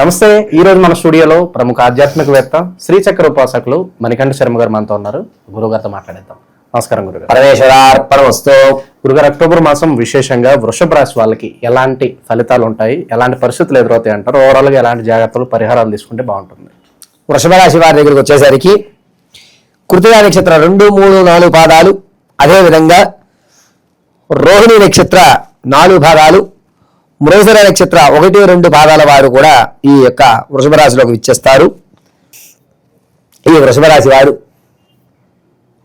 నమస్తే ఈ రోజు మన స్టూడియోలో ప్రముఖ ఆధ్యాత్మికవేత్త శ్రీచక్ర ఉపాసకులు మణికంఠ శర్మ గారు మనతో ఉన్నారు. గురుగారితో మాట్లాడేద్దాం. నమస్కారం గురుగారు. గురుగారు అక్టోబర్ మాసం విశేషంగా వృషభ రాశి వాళ్ళకి ఎలాంటి ఫలితాలు ఉంటాయి? ఎలాంటి పరిస్థితులు ఎదురవుతాయి అంటారు? ఓవరాల్గా ఎలాంటి జాగ్రత్తలు పరిహారాలు తీసుకుంటే బాగుంటుంది? వృషభ రాశి వారి దగ్గరికి వచ్చేసరికి కృతిగా నక్షత్రం రెండు మూడు నాలుగు పాదాలు. అదేవిధంగా రోహిణి నక్షత్ర నాలుగు పాదాలు. మృగశిర నక్షత్ర ఒకటి రెండు పాదాల వారు కూడా ఈ యొక్క వృషభ రాశిలోకి విచ్చేస్తారు. ఈ వృషభ రాశి వారు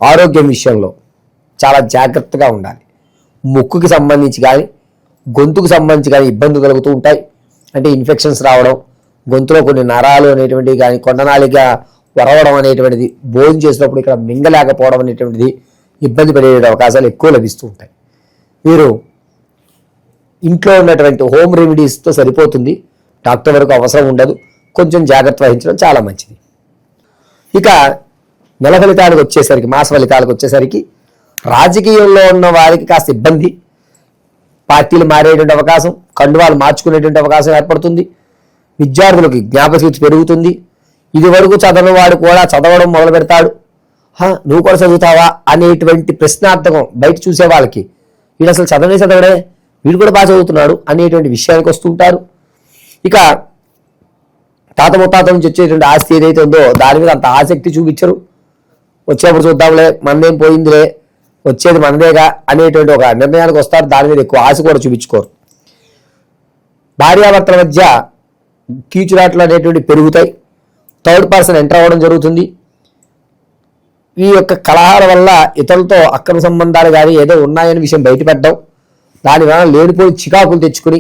ఆరోగ్యం విషయంలో చాలా జాగ్రత్తగా ఉండాలి. ముక్కుకి సంబంధించి కానీ గొంతుకు సంబంధించి కానీ ఇబ్బందులు కలుగుతూ ఉంటాయి. అంటే ఇన్ఫెక్షన్స్ రావడం గొంతులో కొన్ని నరాలు అనేటువంటివి కానీ కొండనాలిగా వరవడం అనేటువంటిది భోజనం చేసినప్పుడు ఇక్కడ మింగలేకపోవడం అనేటువంటిది ఇబ్బంది పడే అవకాశాలు ఎక్కువ లభిస్తూ ఉంటాయి. వీరు ఇంట్లో ఉన్నటువంటి హోమ్ రెమెడీస్తో సరిపోతుంది. డాక్టర్ వరకు అవసరం ఉండదు. కొంచెం జాగ్రత్త వహించడం చాలా మంచిది. ఇక నెల ఫలితాలకు వచ్చేసరికి మాస ఫలితాలకు వచ్చేసరికి రాజకీయంలో ఉన్న వారికి కాస్త ఇబ్బంది. పార్టీలు మారేటువంటి అవకాశం కండువాలు మార్చుకునేటువంటి అవకాశం ఏర్పడుతుంది. విద్యార్థులకు జ్ఞాపశక్తి పెరుగుతుంది. ఇది వరకు చదవని వాడు కూడా చదవడం మొదలు పెడతాడు. నువ్వు కూడా చదువుతావా? అనేటువంటి ప్రశ్నార్థకం బయట చూసే వాళ్ళకి వీడు అసలు చదవనే చదవడే వీడు కూడా బాగా చదువుతున్నాడు అనేటువంటి విషయానికి వస్తుంటారు ఇక తాత ముత్తాత నుంచి వచ్చేటువంటి ఆస్తి ఏదైతే ఉందో దాని మీద అంత ఆసక్తి చూపించరు. వచ్చేప్పుడు చూద్దాంలే మనదేం పోయిందిలే వచ్చేది మనదేగా అనేటువంటి ఒక నిర్ణయానికి వస్తారు. దాని మీద ఎక్కువ ఆశ కూడా చూపించుకోరు. భార్యాభర్తల మధ్య కీచురాట్లు అనేటువంటి పెరుగుతాయి. థర్డ్ పర్సన్ ఎంటర్ అవ్వడం జరుగుతుంది. ఈ యొక్క కలహాల వల్ల ఇతరులతో అక్రమ సంబంధాలు కానీ ఏదో ఉన్నాయని విషయం బయటపెట్టడం. దాని వలన లేనిపోయి చికాకులు తెచ్చుకుని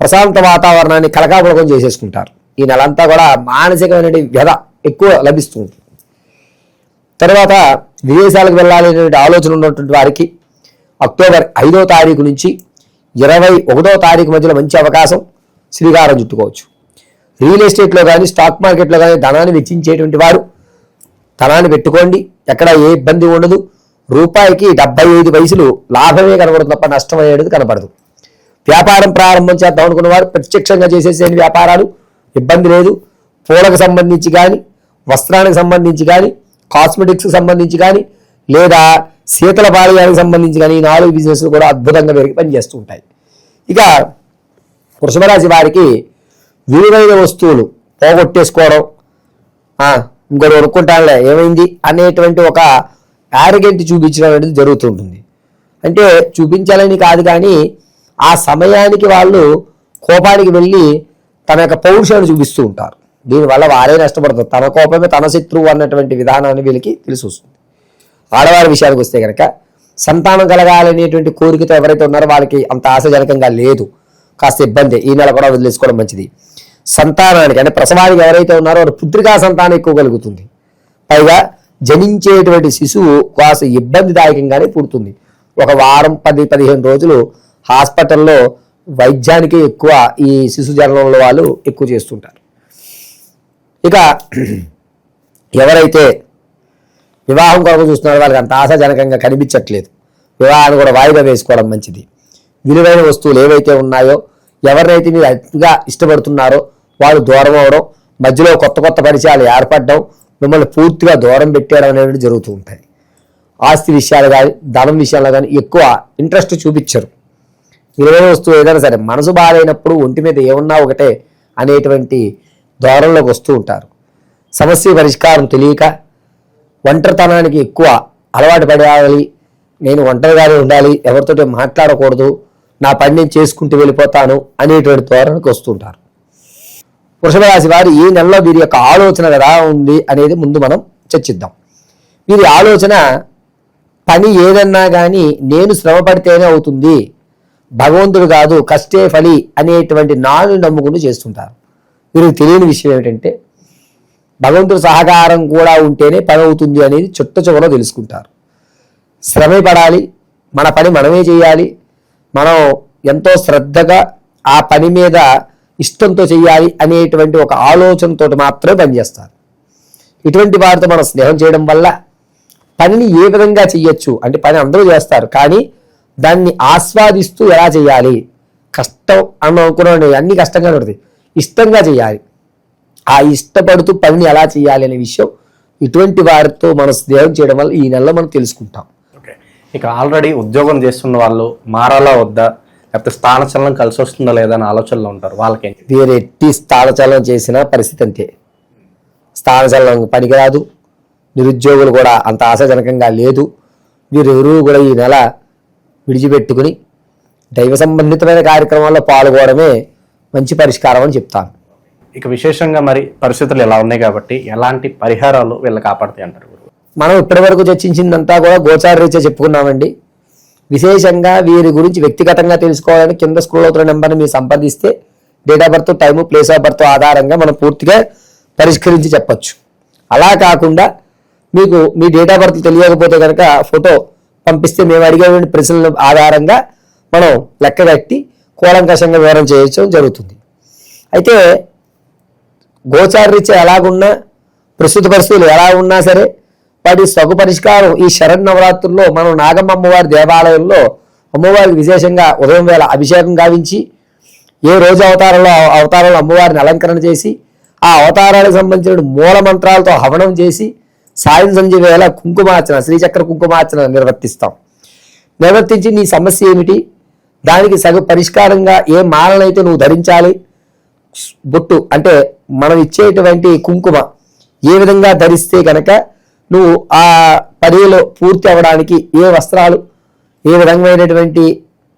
ప్రశాంత వాతావరణాన్ని కలకాపులకం చేసేసుకుంటారు. ఈ నెలంతా కూడా మానసికమైన వ్యధ ఎక్కువ లభిస్తుంది. తర్వాత విదేశాలకు వెళ్ళాలి అనేటువంటి ఆలోచన ఉన్నటువంటి వారికి అక్టోబర్ ఐదో తారీఖు నుంచి ఇరవై ఒకటో తారీఖు మధ్యలో మంచి అవకాశం శ్రీకారం చుట్టుకోవచ్చు. రియల్ ఎస్టేట్లో కానీ స్టాక్ మార్కెట్లో కానీ ధనాన్ని వెచ్చించేటువంటి వారు ధనాన్ని పెట్టుకోండి. ఎక్కడ ఏ ఇబ్బంది ఉండదు. రూపాయికి డెబ్బై ఐదు వయసులు లాభమే కనబడుతుంది తప్ప నష్టం అనేది కనబడదు వ్యాపారం ప్రారంభం చేద్దాం అనుకున్న వారు ప్రత్యక్షంగా చేసేసే వ్యాపారాలు ఇబ్బంది లేదు. పూలకు సంబంధించి కానీ వస్త్రానికి సంబంధించి కానీ కాస్మెటిక్స్కి సంబంధించి కానీ లేదా శీతల పానీయానికి సంబంధించి కానీ ఈ నాలుగు బిజినెస్లు కూడా అద్భుతంగా పెరిగి పనిచేస్తూ ఉంటాయి. ఇక వృషభరాశి వారికి విలువైన వస్తువులు పోగొట్టేసుకోవడం ఇంకోటి కొనుక్కుంటానులే ఏమైంది అనేటువంటి ఒక యారగెంట్ చూపించడం అనేది జరుగుతుంటుంది. అంటే చూపించాలని కాదు కానీ ఆ సమయానికి వాళ్ళు కోపానికి వెళ్ళి తన యొక్క పౌరుషాన్ని చూపిస్తూ ఉంటారు. దీనివల్ల వారే నష్టపడతారు. తన కోపమే తన శత్రువు అన్నటువంటి విధానాన్ని వీళ్ళకి తెలిసి వస్తుంది. ఆడవారి విషయానికి వస్తే కనుక సంతానం కలగాలనేటువంటి కోరికతో ఎవరైతే ఉన్నారో వాళ్ళకి అంత ఆశాజనకంగా లేదు. కాస్త ఇబ్బంది. ఈ నెల కూడా వదిలేసుకోవడం మంచిది. సంతానానికి అంటే ప్రసవానికి ఎవరైతే ఉన్నారో వారు పుత్రికా సంతానం ఎక్కువ కలుగుతుంది. పైగా జనించేటువంటి శిశువు కాస్త ఇబ్బందిదాయకంగానే పుడుతుంది. ఒక వారం పది పదిహేను రోజులు హాస్పిటల్లో వైద్యానికి ఎక్కువ ఈ శిశు జననంలో వాళ్ళు ఎక్కువ చేస్తుంటారు. ఇక ఎవరైతే వివాహం కొరకు చూస్తున్నారో వాళ్ళకి అంత ఆశాజనకంగా కనిపించట్లేదు. వివాహాన్ని కూడా వాయిదా వేసుకోవడం మంచిది. విలువైన వస్తువులు ఏవైతే ఉన్నాయో ఎవరైతే మీరు అతిగా ఇష్టపడుతున్నారో వాళ్ళు దూరం అవడం మధ్యలో కొత్త కొత్త పరిచయాలు ఏర్పడడం మిమ్మల్ని పూర్తిగా దూరం పెట్టడం అనేది జరుగుతూ ఉంటాయి. ఆస్తి విషయాలు కానీ ధనం విషయాల్లో కానీ ఎక్కువ ఇంట్రెస్ట్ చూపించరు. విలువైన వస్తువు ఏదైనా సరే మనసు బాధైనప్పుడు ఒంటి మీద ఏమున్నా ఒకటే అనేటువంటి ధోరణిలోకి వస్తూ ఉంటారు. సమస్య పరిష్కారం తెలియక ఒంటరితనానికి ఎక్కువ అలవాటు పడాలి. నేను ఒంటరిగానే ఉండాలి ఎవరితోటి మాట్లాడకూడదు నా పని నేను చేసుకుంటూ వెళ్ళిపోతాను అనేటువంటి ధోరణికి వస్తుంటారు వృషభ రాశి వారి ఈ నెలలో వీరి యొక్క ఆలోచన ఎలా ఉంది అనేది ముందు మనం చర్చిద్దాం. వీరి ఆలోచన పని ఏదన్నా కానీ నేను శ్రమ పడితేనే అవుతుంది భగవంతుడు కాదు కష్టే ఫలి అనేటువంటి నాను నమ్ముకుని చేస్తుంటారు. వీరికి తెలియని విషయం ఏమిటంటే భగవంతుడు సహకారం కూడా ఉంటేనే పని అవుతుంది అనేది చుట్ట చివరలో తెలుసుకుంటారు. శ్రమపడాలి మన పని మనమే చేయాలి మనం ఎంతో శ్రద్ధగా ఆ పని మీద ఇష్టంతో చేయాలి అనేటువంటి ఒక ఆలోచనతో మాత్రమే పనిచేస్తారు ఇటువంటి వారితో మనం స్నేహం చేయడం వల్ల పనిని ఏ విధంగా చేయొచ్చు అంటే పని అందరూ చేస్తారు కానీ దాన్ని ఆస్వాదిస్తూ ఎలా చేయాలి కష్టం అని అనుకున్నాను అన్ని కష్టంగా ఉంటుంది. ఇష్టంగా చేయాలి ఆ ఇష్టపడుతూ పనిని ఎలా చేయాలి అనే విషయం ఇటువంటి వారితో మనం స్నేహం చేయడం వల్ల ఈ నెలలో మనం తెలుసుకుంటాం. ఓకే. ఇక ఆల్రెడీ ఉద్యోగం చేస్తున్న వాళ్ళు మారాలా వద్దా? లేకపోతే స్థానచలనం కలిసి వస్తుందా లేదా అని ఆలోచనలో ఉంటారు వాళ్ళకి. వీరు ఎట్టి స్థానచలనం చేసిన పరిస్థితి అంతే. స్థానచలనం పనికిరాదు. నిరుద్యోగులు కూడా అంత ఆశాజనకంగా లేదు. వీరెవరూ కూడా ఈ నెల విడిచిపెట్టుకుని దైవ సంబంధితమైన కార్యక్రమాల్లో పాల్గొనడమే మంచి పరిష్కారం అని చెప్తాను. ఇక విశేషంగా మరి పరిస్థితులు ఎలా ఉన్నాయి కాబట్టి ఎలాంటి పరిహారాలు వీళ్ళు కాపాడతాయి అంటారు మనం ఇప్పటివరకు చర్చించిందంతా కూడా గోచార రీత్యా చెప్పుకున్నామండి. విశేషంగా వీరి గురించి వ్యక్తిగతంగా తెలుసుకోవాలని కింద స్క్రోల్ అవుతున్న నెంబర్ని మీరు సంపాదిస్తే date of birth time place of birth ఆధారంగా మనం పూర్తిగా పరిష్కరించి చెప్పొచ్చు. అలా కాకుండా మీకు మీ డేట్ ఆఫ్ బర్త్ తెలియకపోతే కనుక ఫోటో పంపిస్తే మేము అడిగేటువంటి ప్రశ్నల ఆధారంగా మనం లెక్క కట్టి కూలంకషంగా వివరం చేయడం జరుగుతుంది. అయితే గోచారీత్యా ఎలాగున్నా ప్రస్తుత పరిస్థితులు ఎలా ఉన్నా సరే వాటి సగు పరిష్కారం ఈ శరణ్ నవరాత్రుల్లో మనం నాగమ్మ అమ్మవారి దేవాలయంలో అమ్మవారికి విశేషంగా ఉదయం వేళ అభిషేకం గావించి ఏ రోజు అవతారంలో అవతారంలో అమ్మవారిని అలంకరణ చేసి ఆ అవతారాలకు సంబంధించిన మూల మంత్రాలతో హవనం చేసి సాయం సంధ్య వేళ కుంకుమార్చన శ్రీచక్ర కుంకుమార్చన నిర్వర్తిస్తాం. నిర్వర్తించి నీ సమస్య ఏమిటి? దానికి సగ పరిష్కారంగా ఏ మాలనైతే నువ్వు ధరించాలి? బొట్టు అంటే మనం ఇచ్చేటువంటి కుంకుమ ఏ విధంగా ధరిస్తే కనుక నువ్వు ఆ పనిలో పూర్తి అవ్వడానికి ఏ వస్త్రాలు ఏ విధమైనటువంటి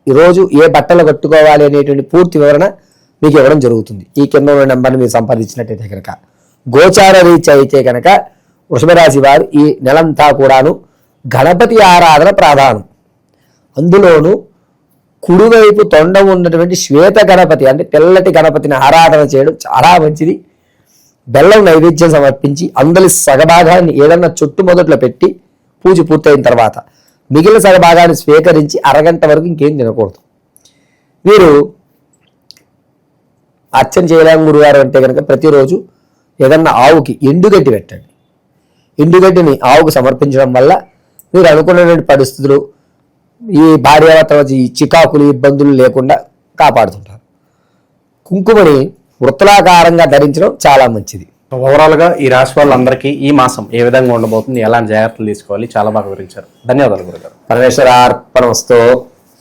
రోజు ఏ బట్టలు కట్టుకోవాలి అనేటువంటి పూర్తి వివరణ మీకు ఇవ్వడం జరుగుతుంది. ఈ కింద ఉన్న నెంబర్ని మీరు సంపాదించినట్టయితే కనుక గోచార రీత్యా అయితే కనుక వృషభరాశి వారు ఈ నెలంతా కూడాను గణపతి ఆరాధన ప్రాధానం. అందులోనూ కుడివైపు తొండం ఉన్నటువంటి శ్వేత గణపతి అంటే తెల్లటి గణపతిని ఆరాధన చేయడం చాలా మంచిది. బెల్లం నైవేద్యం సమర్పించి అందరి సగభాగాన్ని ఏదన్నా చుట్టు మొదట్లో పెట్టి పూజ పూర్తయిన తర్వాత మిగిలిన సగభాగాన్ని స్వీకరించి అరగంట వరకు ఇంకేం తినకూడదు. వీరు అర్చన చేయలేము గురుగారు అంటే కనుక ప్రతిరోజు ఏదన్నా ఆవుకి ఎండుగడ్డి పెట్టండి. ఎండుగడ్డిని ఆవుకు సమర్పించడం వల్ల మీరు అనుకున్నటువంటి పరిస్థితులు ఈ భార్యాభర్తల తర్వాత ఈ చికాకులు ఇబ్బందులు లేకుండా కాపాడుతుంటారు. కుంకుమని వృత్తలాకారంగా ధరించడం చాలా మంచిది. ఓవరాల్గా ఈ రాశి వాళ్ళందరికీ ఈ మాసం ఏ విధంగా ఉండబోతుంది ఎలాంటి జాగ్రత్తలు తీసుకోవాలి చాలా బాగా వివరించారు. ధన్యవాదాలు గురుగారు. పరమేశ్వర అర్పణ వస్తూ